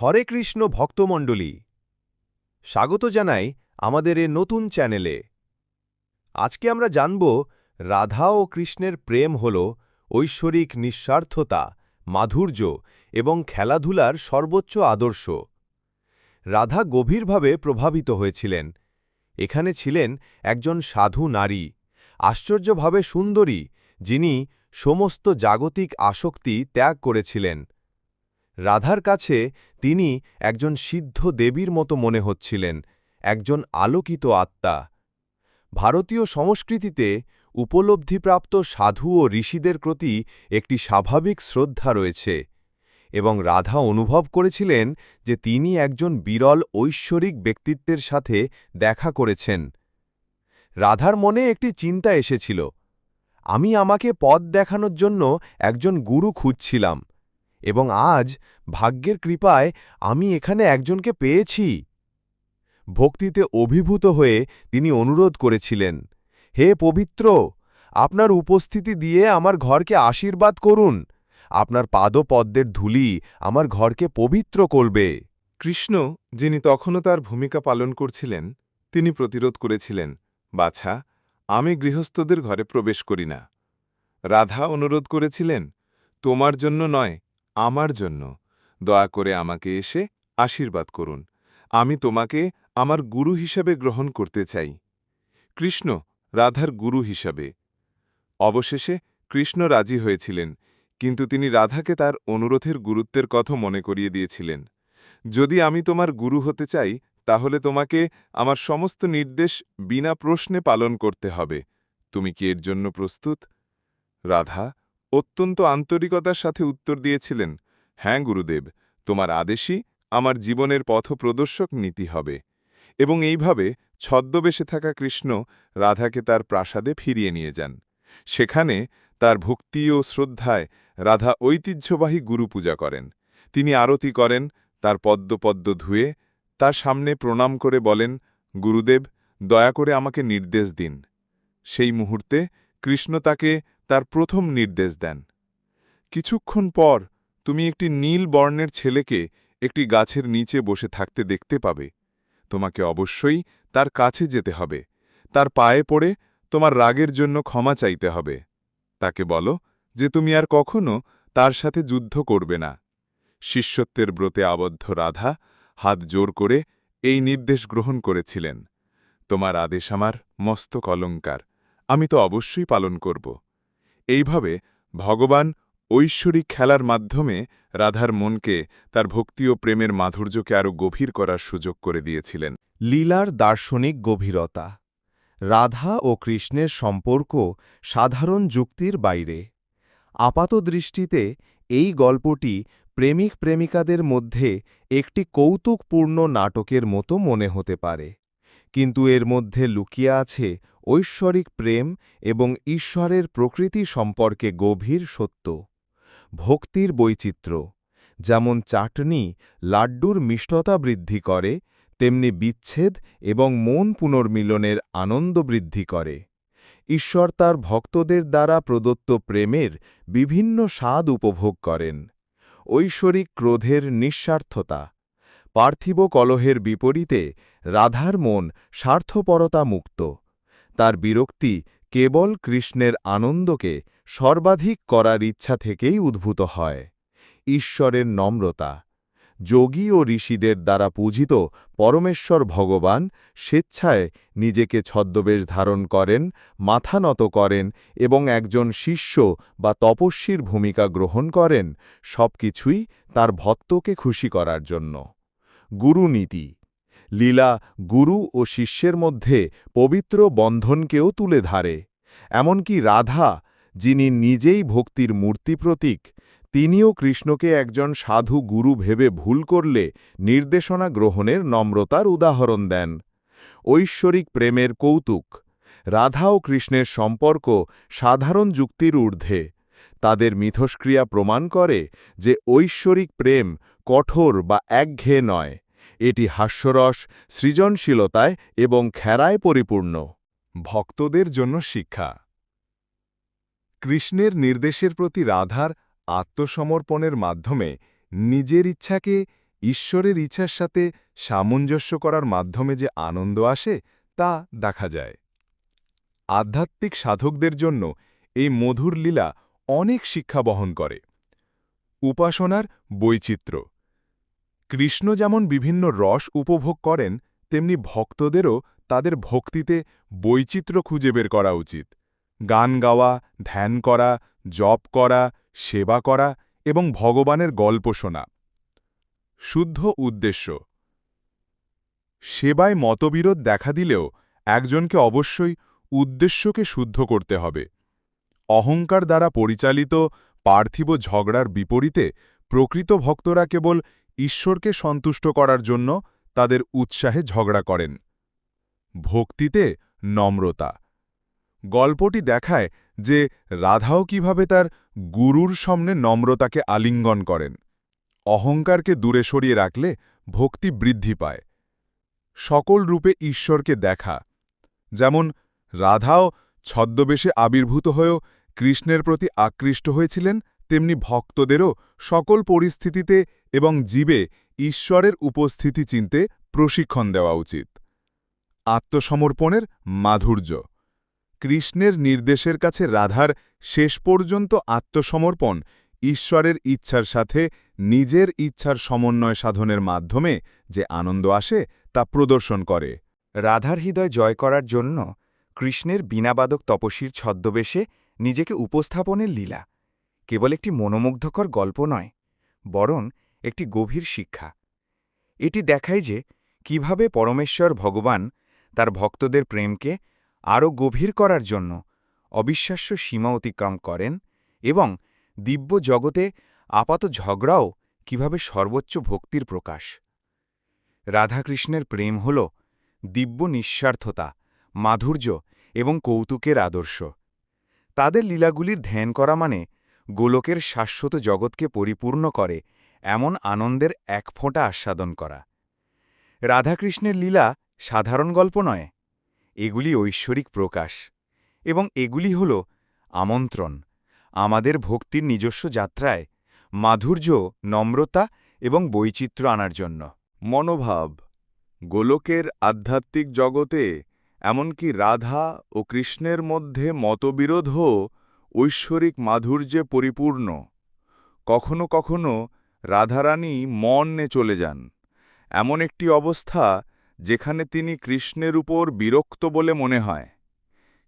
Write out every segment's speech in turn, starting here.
হরে কৃষ্ণ ভক্তমণ্ডলী। স্বাগত জানাই আমাদের এ নতুন চ্যানেলে। আজকে আমরা জানব রাধা ও কৃষ্ণের প্রেম হল ঐশ্বরিক নিঃস্বার্থতা, মাধুর্য এবং খেলাধুলার সর্বোচ্চ আদর্শ। রাধা গভীরভাবে প্রভাবিত হয়েছিলেন। এখানে ছিলেন একজন সাধু নারী, আশ্চর্যভাবে সুন্দরী, যিনি সমস্ত জাগতিক আসক্তি ত্যাগ করেছিলেন। রাধার কাছে তিনি একজন সিদ্ধ দেবীর মতো মনে হচ্ছিলেন, একজন আলোকিত আত্মা। ভারতীয় সংস্কৃতিতে উপলব্ধিপ্রাপ্ত সাধু ও ঋষিদের প্রতি একটি স্বাভাবিক শ্রদ্ধা রয়েছে এবং রাধা অনুভব করেছিলেন যে তিনি একজন বিরল ঐশ্বরিক ব্যক্তিত্বের সাথে দেখা করেছেন। রাধার মনে একটি চিন্তা এসেছিল, আমি আমাকে পথ দেখানোর জন্য একজন গুরু খুঁজছিলাম। এবং আজ ভাগ্যের কৃপায় আমি এখানে একজনকে পেয়েছি। ভক্তিতে অভিভূত হয়ে তিনি অনুরোধ করেছিলেন, হে পবিত্র, আপনার উপস্থিতি দিয়ে আমার ঘরকে আশীর্বাদ করুন। আপনার পাদপদ্মের ধুলি আমার ঘরকে পবিত্র করবে। কৃষ্ণ, যিনি তখনও তার ভূমিকা পালন করছিলেন, তিনি প্রতিরোধ করেছিলেন, বাছা, আমি গৃহস্থদের ঘরে প্রবেশ করি না। রাধা অনুরোধ করেছিলেন, তোমার জন্য নয় আমার জন্য। দয়া করে আমাকে এসে আশীর্বাদ করুন। আমি তোমাকে আমার গুরু হিসাবে গ্রহণ করতে চাই। কৃষ্ণ রাধার গুরু হিসাবে। অবশেষে কৃষ্ণ রাজি হয়েছিলেন, কিন্তু তিনি রাধাকে তার অনুরোধের গুরুত্বের কথা মনে করিয়ে দিয়েছিলেন। যদি আমি তোমার গুরু হতে চাই, তাহলে তোমাকে আমার সমস্ত নির্দেশ বিনা প্রশ্নে পালন করতে হবে। তুমি কি এর জন্য প্রস্তুত? রাধা অত্যন্ত আন্তরিকতার সাথে উত্তর দিয়েছিলেন হ্যাঁ গুরুদেব, তোমার আদেশই আমার জীবনের পথপ্রদর্শক নীতি হবে। এবং এইভাবে ছদ্মবেশে থাকা কৃষ্ণ রাধাকে তার প্রাসাদে ফিরিয়ে নিয়ে যান। সেখানে তার ভক্তি ও শ্রদ্ধায় রাধা ঐতিহ্যবাহী গুরু পূজা করেন। তিনি আরতি করেন, তার পদ্মপদ্ম ধুয়ে, তার সামনে প্রণাম করে বলেন, গুরুদেব, দয়া করে আমাকে নির্দেশ দিন। সেই মুহূর্তে কৃষ্ণ তাকে তার প্রথম নির্দেশ দেন। কিছুক্ষণ পর তুমি একটি নীল বর্ণের ছেলেকে একটি গাছের নিচে বসে থাকতে দেখতে পাবে। তোমাকে অবশ্যই তার কাছে যেতে হবে। তার পায়ে পড়ে তোমার রাগের জন্য ক্ষমা চাইতে হবে। তাকে বলো যে তুমি আর কখনো তার সাথে যুদ্ধ করবে না। শিষ্যত্বের ব্রতে আবদ্ধ রাধা হাত জোর করে এই নির্দেশ গ্রহণ করেছিলেন। তোমার আদেশ আমার মস্তক অলঙ্কার। আমি তো অবশ্যই পালন করব। এইভাবে ভগবান ঐশ্বরিক খেলার মাধ্যমে রাধার মনকে, তার ভক্তি ও প্রেমের মাধুর্যকে আরও গভীর করার সুযোগ করে দিয়েছিলেন। লীলার দার্শনিক গভীরতা। রাধা ও কৃষ্ণের সম্পর্ক সাধারণ যুক্তির বাইরে। আপাত দৃষ্টিতে এই গল্পটি প্রেমিক প্রেমিকাদের মধ্যে একটি কৌতুকপূর্ণ নাটকের মতো মনে হতে পারে। কিন্তু এর মধ্যে লুকিয়ে আছে ঐশ্বরিক প্রেম এবং ঈশ্বরের প্রকৃতি সম্পর্কে গভীর সত্য। ভক্তির বৈচিত্র্য, যেমন চাটনি লাড্ডুর মিষ্টতা বৃদ্ধি করে, তেমনি বিচ্ছেদ এবং মন পুনর্মিলনের আনন্দ বৃদ্ধি করে। ঈশ্বর তার ভক্তদের দ্বারা প্রদত্ত প্রেমের বিভিন্ন স্বাদ উপভোগ করেন। ঐশ্বরিক ক্রোধের নিঃস্বার্থতা পার্থিব কলহের বিপরীতে রাধার মন স্বার্থপরতা মুক্ত। তার বিরক্তি কেবল কৃষ্ণের আনন্দকে সর্বাধিক করার ইচ্ছা থেকেই উদ্ভূত হয়। ঈশ্বরের নম্রতা। যোগী ও ঋষিদের দ্বারা পূজিত পরমেশ্বর ভগবান স্বেচ্ছায় নিজেকে ছদ্মবেশ ধারণ করেন, মাথা নত করেন এবং একজন শিষ্য বা তপস্বীর ভূমিকা গ্রহণ করেন, সবকিছুই তার ভক্তকে খুশি করার জন্য। গুরুনীতি। লীলা গুরু ও শিষ্যের মধ্যে পবিত্র বন্ধনকেও তুলে ধারে। এমনকি রাধা, যিনি নিজেই ভক্তির মূর্তি প্রতীক, তিনিও কৃষ্ণকে একজন সাধু গুরু ভেবে ভুল করলে নির্দেশনা গ্রহণের নম্রতার উদাহরণ দেন। ঐশ্বরিক প্রেমের কৌতুক। রাধা ও কৃষ্ণের সম্পর্ক সাধারণ যুক্তির ঊর্ধ্বে। তাদের মিথস্ক্রিয়া প্রমাণ করে যে ঐশ্বরিক প্রেম কঠোর বা একঘেয়ে নয়। এটি হাস্যরস, সৃজনশীলতায় এবং খেরায় পরিপূর্ণ। ভক্তদের জন্য শিক্ষা। কৃষ্ণের নির্দেশের প্রতি রাধার আত্মসমর্পণের মাধ্যমে নিজের ইচ্ছাকে ঈশ্বরের ইচ্ছার সাথে সামঞ্জস্য করার মাধ্যমে যে আনন্দ আসে, তা দেখা যায়। আধ্যাত্মিক সাধকদের জন্য এই মধুর লীলা অনেক শিক্ষা বহন করে। উপাসনার বৈচিত্র্য। কৃষ্ণ যেমন বিভিন্ন রস উপভোগ করেন, তেমনি ভক্তদেরও তাদের ভক্তিতে বৈচিত্র্য খুঁজে বের করা উচিত। গান গাওয়া, ধ্যান করা, জপ করা, সেবা করা এবং ভগবানের গল্প শোনা। শুদ্ধ উদ্দেশ্য। সেবায় মতবিরোধ দেখা দিলেও একজনকে অবশ্যই উদ্দেশ্যকে শুদ্ধ করতে হবে। অহংকার দ্বারা পরিচালিত পার্থিব ঝগড়ার বিপরীতে প্রকৃত ভক্তরা কেবল ঈশ্বরকে সন্তুষ্ট করার জন্য তাদের উৎসাহে ঝগড়া করেন। ভক্তিতে নম্রতা। গল্পটি দেখায় যে রাধাও কীভাবে তার গুরুর সামনে নম্রতাকে আলিঙ্গন করেন। অহংকারকে দূরে সরিয়ে রাখলে ভক্তি বৃদ্ধি পায়। সকল রূপে ঈশ্বরকে দেখা। যেমন রাধাও ছদ্মবেশে আবির্ভূত হয়েও কৃষ্ণের প্রতি আকৃষ্ট হয়েছিলেন, তেমনি ভক্তদেরও সকল পরিস্থিতিতে এবং জীবে ঈশ্বরের উপস্থিতি চিনতে প্রশিক্ষণ দেওয়া উচিত। আত্মসমর্পণের মাধুর্য। কৃষ্ণের নির্দেশের কাছে রাধার শেষ পর্যন্ত আত্মসমর্পণ ঈশ্বরের ইচ্ছার সাথে নিজের ইচ্ছার সমন্বয় সাধনের মাধ্যমে যে আনন্দ আসে তা প্রদর্শন করে। রাধার হৃদয় জয় করার জন্য কৃষ্ণের বীণাবাদক তপস্বীর ছদ্মবেশে নিজেকে উপস্থাপনের লীলা। কেবল একটি মনোমুগ্ধকর গল্প নয়, বরং একটি গভীর শিক্ষা। এটি দেখায় যে কীভাবে পরমেশ্বর ভগবান তার ভক্তদের প্রেমকে আরও গভীর করার জন্য অবিশ্বাস্য সীমা অতিক্রম করেন এবং দিব্য জগতে আপাত ঝগড়াও কীভাবে সর্বোচ্চ ভক্তির প্রকাশ। রাধাকৃষ্ণের প্রেম হল দিব্য নিঃস্বার্থতা, মাধুর্য এবং কৌতুকের আদর্শ। তাদের লীলাগুলির ধ্যান করা মানে গোলকের শাশ্বত জগৎকে পরিপূর্ণ করে এমন আনন্দের এক ফোঁটা আস্বাদন করা। রাধাকৃষ্ণের লীলা সাধারণ গল্প নয়, এগুলি ঐশ্বরিক প্রকাশ এবং এগুলি হল আমন্ত্রণ, আমাদের ভক্তির নিজস্ব যাত্রায় মাধুর্য, নম্রতা এবং বৈচিত্র্য আনার জন্য। মনোভাব, গোলকের আধ্যাত্মিক জগতে এমনকি রাধা ও কৃষ্ণের মধ্যে মতবিরোধও ঐশ্বরিক মাধুর্যে পরিপূর্ণ। কখনো কখনো রাধারানী মনে চলে যান। এমন একটি অবস্থা যেখানে তিনি কৃষ্ণের উপর বিরক্ত বলে মনে হয়।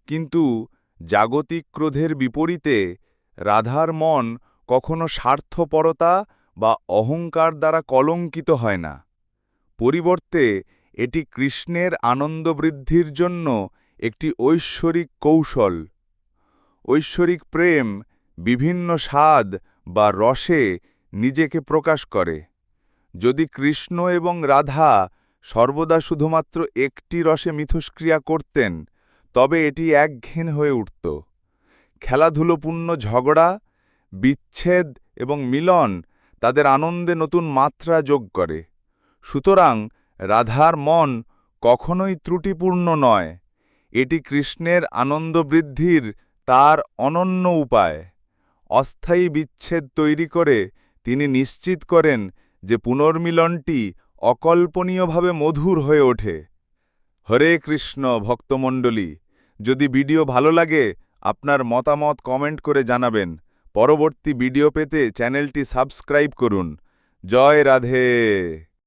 কিন্তু জাগতিক ক্রোধের বিপরীতে রাধার মন কখনো স্বার্থপরতা বা অহংকার দ্বারা কলঙ্কিত হয় না। পরিবর্তে এটি কৃষ্ণের আনন্দ বৃদ্ধির জন্য একটি ঐশ্বরিক কৌশল। ঐশ্বরিক প্রেম, বিভিন্ন স্বাদ বা রসে নিজেকে প্রকাশ করে। যদি কৃষ্ণ এবং রাধা সর্বদা শুধুমাত্র একটি রসে মিথস্ক্রিয়া করতেন, তবে এটি একঘেন হয়ে উঠত। খেলাধুলোপূর্ণ ঝগড়া, বিচ্ছেদ এবং মিলন তাদের আনন্দে নতুন মাত্রা যোগ করে। সুতরাং রাধার মন কখনোই ত্রুটিপূর্ণ নয়। এটি কৃষ্ণের আনন্দ বৃদ্ধির তার অনন্য উপায়। অস্থায়ী বিচ্ছেদ তৈরি করে তিনি নিশ্চিত করেন যে পুনর্মিলনটি অকল্পনীয়ভাবে মধুর হয়ে ওঠে। হরে কৃষ্ণ ভক্তমণ্ডলী, যদি ভিডিও ভালো লাগে, আপনার মতামত কমেন্ট করে জানাবেন। পরবর্তী ভিডিও পেতে চ্যানেলটি সাবস্ক্রাইব করুন। জয় রাধে।